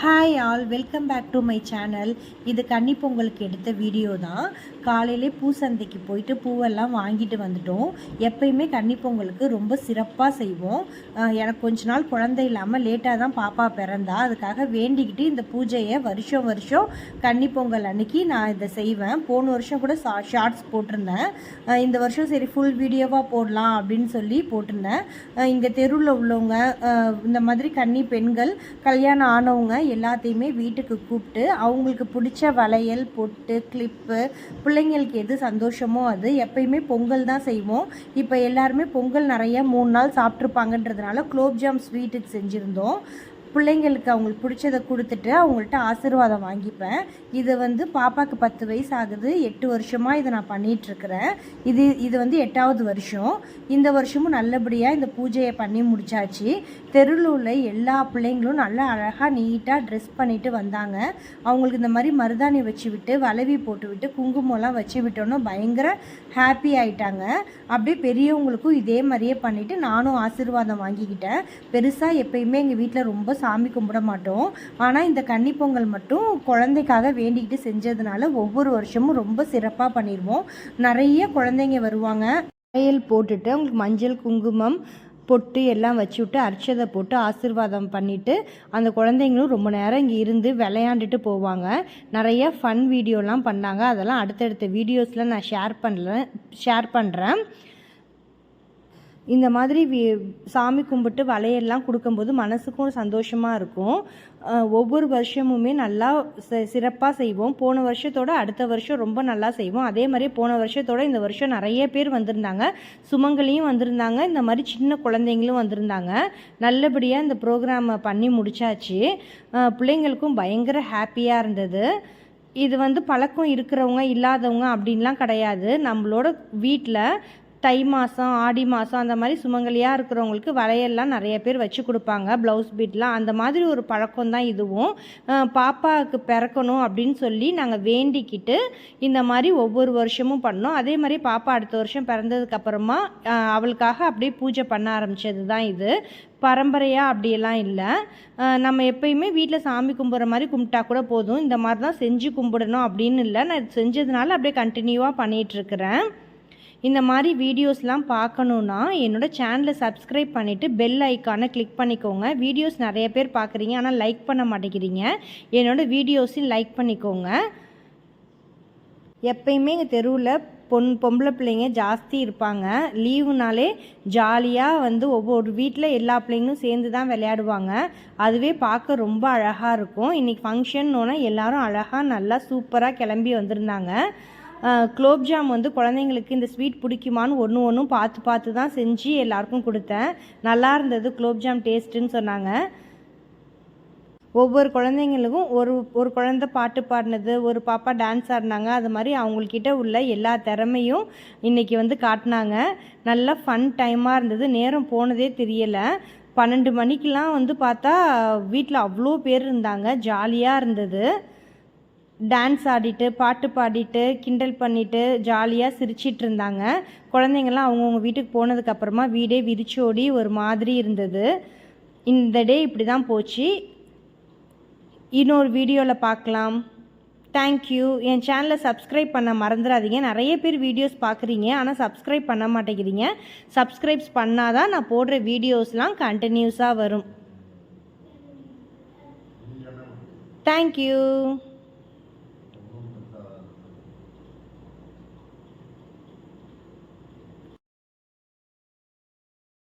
Hi all welcome back to my channel இது கன்னிப்பொங்கலுக்கு எடுத்த வீடியோ தான். காலையிலே பூசந்தைக்கு போயிட்டு பூவெல்லாம் வாங்கிட்டு வந்துட்டோம். எப்பயுமே கன்னிப்பொங்கலுக்கு ரொம்ப சிறப்பாக செய்வோம். எனக்கு கொஞ்ச நாள் குழந்தை இல்லாமல் லேட்டாக தான் பாப்பா பிறந்தா. அதுக்காக வேண்டிக்கிட்டு இந்த பூஜையை வருஷம் வருஷம் கன்னி பொங்கல் அன்னைக்கு நான் இதை செய்வேன். போன வருஷம் கூட ஷா ஷார்ட்ஸ் போட்டிருந்தேன். இந்த வருஷம் சரி ஃபுல் வீடியோவாக போடலாம் அப்படின்னு சொல்லி போட்டிருந்தேன். இங்கே தெருவில் உள்ளவங்க இந்த மாதிரி கன்னி பெண்கள் கல்யாணம் ஆனவங்க எல்லாத்தையுமே வீட்டுக்கு கூப்பிட்டு அவங்களுக்கு பிடிச்ச வளையல் பொட்டு கிளிப்பு பிள்ளைங்களுக்கு எது சந்தோஷமோ அது எப்பயுமே பொங்கல் தான் செய்வோம். இப்போ எல்லாருமே பொங்கல் நிறைய மூணு நாள் சாப்பிட்ருப்பாங்கன்றதுனால குலோப்ஜாம் ஸ்வீட்டுக்கு செஞ்சுருந்தோம். பிள்ளைங்களுக்கு அவங்களுக்கு பிடிச்சதை கொடுத்துட்டு அவங்கள்ட்ட ஆசீர்வாதம் வாங்கிப்பேன். இது வந்து பாப்பாவுக்கு பத்து வயசு ஆகுது. எட்டு வருஷமாக இதை நான் பண்ணிகிட்ருக்கிறேன் இது இது வந்து எட்டாவது வருஷம். இந்த வருஷமும் நல்லபடியாக இந்த பூஜையை பண்ணி முடிச்சாச்சு. தெருவில் உள்ள எல்லா பிள்ளைங்களும் நல்லா அழகாக நீட்டாக ட்ரெஸ் பண்ணிட்டு வந்தாங்க. அவங்களுக்கு இந்த மாதிரி மருதாணி வச்சு விட்டு வளவி போட்டு விட்டு குங்குமம்லாம் வச்சு விட்டோன்னா பயங்கர ஹாப்பி ஆயிட்டாங்க. அப்படியே பெரியவங்களுக்கும் இதே மாதிரியே பண்ணிவிட்டு நானும் ஆசீர்வாதம் வாங்கிக்கிட்டேன். பெருசாக எப்பயுமே எங்கள் வீட்டில் ரொம்ப சாமி கும்பிட மாட்டோம். ஆனால் இந்த கன்னி பொங்கல் மட்டும் குழந்தைக்காக வேண்டிக்கிட்டு செஞ்சதுனால ஒவ்வொரு வருஷமும் ரொம்ப சிறப்பாக பண்ணிடுவோம் நிறைய குழந்தைங்க வருவாங்க. வளையல் போட்டுட்டு அவங்களுக்கு மஞ்சள் குங்குமம் பொட்டு எல்லாம் வச்சு விட்டு அர்ச்சதை போட்டு ஆசீர்வாதம் பண்ணிவிட்டு அந்த குழந்தைங்களும் ரொம்ப நேரம் இங்கே இருந்து விளையாண்டுட்டு போவாங்க. நிறைய ஃபன் வீடியோலாம் பண்ணாங்க. அதெல்லாம் அடுத்தடுத்த வீடியோஸில் நான் ஷேர் பண்ணல ஷேர் பண்ணுறேன் இந்த மாதிரி வி- சாமி கும்பிட்டு வளையல்லாம் கொடுக்கும்போது மனசுக்கும் சந்தோஷமாக இருக்கும். ஒவ்வொரு வருஷமுமே நல்லா சிறப்பாக செய்வோம். போன வருஷத்தோட அடுத்த வருஷம் ரொம்ப நல்லா செய்வோம். அதே மாதிரி போன வருஷத்தோட இந்த வருஷம் நிறைய பேர் வந்திருந்தாங்க. சுமங்கலியும் வந்திருந்தாங்க. இந்த மாதிரி சின்ன குழந்தைங்களும் வந்திருந்தாங்க. நல்லபடியாக இந்த ப்ரோக்ராமை பண்ணி முடிச்சாச்சு. பிள்ளைங்களுக்கும் பயங்கர ஹாப்பியாக இருந்தது. இது வந்து பழக்கம் இருக்கிறவங்க இல்லாதவங்க அப்படின்லாம் கிடையாது. நம்மளோட வீட்டில் தை மாதம் ஆடி மாதம் அந்த மாதிரி சுமங்கலியாக இருக்கிறவங்களுக்கு வளையல்லாம் நிறைய பேர் வச்சு கொடுப்பாங்க. ப்ளவுஸ் பீட்லாம். அந்த மாதிரி ஒரு பழக்கம் தான் இதுவும். பாப்பாவுக்கு பிறக்கணும் அப்படின்னு சொல்லி நாங்கள் வேண்டிக்கிட்டு இந்த மாதிரி ஒவ்வொரு வருஷமும் பண்ணோம். அதே மாதிரி பாப்பா அடுத்த வருஷம் பிறந்ததுக்கப்புறமா அவளுக்காக அப்படியே பூஜை பண்ண ஆரம்பித்தது தான் இது. பரம்பரையாக அப்படியெல்லாம் இல்லை. நம்ம எப்பயுமே வீட்டில் சாமி கும்பிட்ற மாதிரி கும்பிட்டா கூட போதும். இந்த மாதிரி தான் செஞ்சு கும்பிடணும் அப்படின்னு இல்லை. நான் செஞ்சதுனால அப்படியே கண்டினியூவாக பண்ணிகிட்ருக்கிறேன் இந்த மாதிரி வீடியோஸ்லாம் பார்க்கணுன்னா என்னோடய சேனலை சப்ஸ்கிரைப் பண்ணிவிட்டு பெல் ஐக்கானை கிளிக் பண்ணிக்கோங்க. வீடியோஸ் நிறைய பேர் பார்க்குறீங்க ஆனால் லைக் பண்ண மாட்டேங்கிறீங்க. என்னோட வீடியோஸையும் லைக் பண்ணிக்கோங்க. எப்பயுமே எங்கள் தெருவில் பொன் பொம்பளை பிள்ளைங்க ஜாஸ்தி இருப்பாங்க. லீவுனாலே ஜாலியாக வந்து ஒவ்வொரு வீட்டில் எல்லா பிள்ளைங்களும் சேர்ந்து தான் விளையாடுவாங்க. அதுவே பார்க்க ரொம்ப அழகாக இருக்கும். இன்றைக்கி ஃபங்க்ஷன்னோன்னா எல்லோரும் அழகாக நல்லா சூப்பராக கிளம்பி வந்திருந்தாங்க. குலோப்ஜாம் வந்து குழந்தைங்களுக்கு இந்த ஸ்வீட் பிடிக்குமான்னு ஒன்று ஒன்றும் பார்த்து பார்த்து தான் செஞ்சு எல்லாருக்கும் கொடுத்தேன். நல்லா இருந்தது குலோப்ஜாம் டேஸ்ட்டுன்னு சொன்னாங்க. ஒவ்வொரு குழந்தைங்களுக்கும் ஒரு ஒரு குழந்தை பாட்டு பாடினது ஒரு பாப்பா டான்ஸ் ஆடினாங்க. அது மாதிரி அவங்கக்கிட்ட உள்ள எல்லா திறமையும் இன்றைக்கி வந்து காட்டினாங்க. நல்லா ஃபன் டைமாக இருந்தது. நேரம் போனதே தெரியலை. பன்னெண்டு மணிக்கெலாம் வந்து பார்த்தா வீட்டில் அவ்வளோ பேர் இருந்தாங்க. ஜாலியாக இருந்தது. டான்ஸ் ஆடிட்டு பாட்டு பாடிட்டு கிண்டல் பண்ணிட்டு ஜாலியாக சிரிச்சிட்டு இருந்தாங்க. குழந்தைங்கள்லாம் அவங்கவுங்க வீட்டுக்கு போனதுக்கப்புறமா வீடே விரிச்சோடி ஒரு மாதிரி இருந்தது. இந்த டே இப்படி தான் போச்சு. இன்னொரு வீடியோவில் பார்க்கலாம் தேங்க்யூ என் சேனலை சப்ஸ்கிரைப் பண்ண மறந்துடாதீங்க நிறைய பேர் வீடியோஸ் பார்க்குறீங்க ஆனால் சப்ஸ்கிரைப் பண்ண மாட்டேங்கிறீங்க. சப்ஸ்கிரைப்ஸ் பண்ணாதான் நான் போடுற வீடியோஸ்லாம் கண்டினியூஸாக வரும். தேங்க்யூ